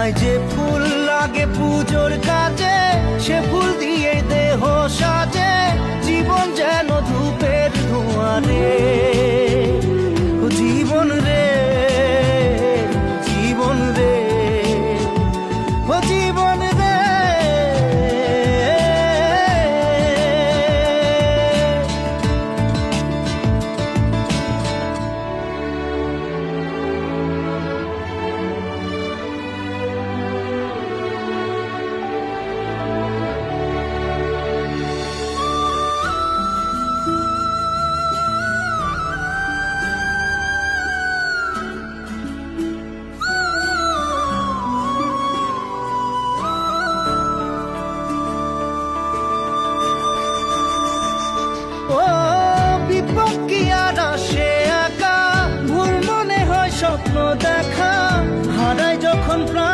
আমায় যে ফুল লাগে পুজোর কাজে। one.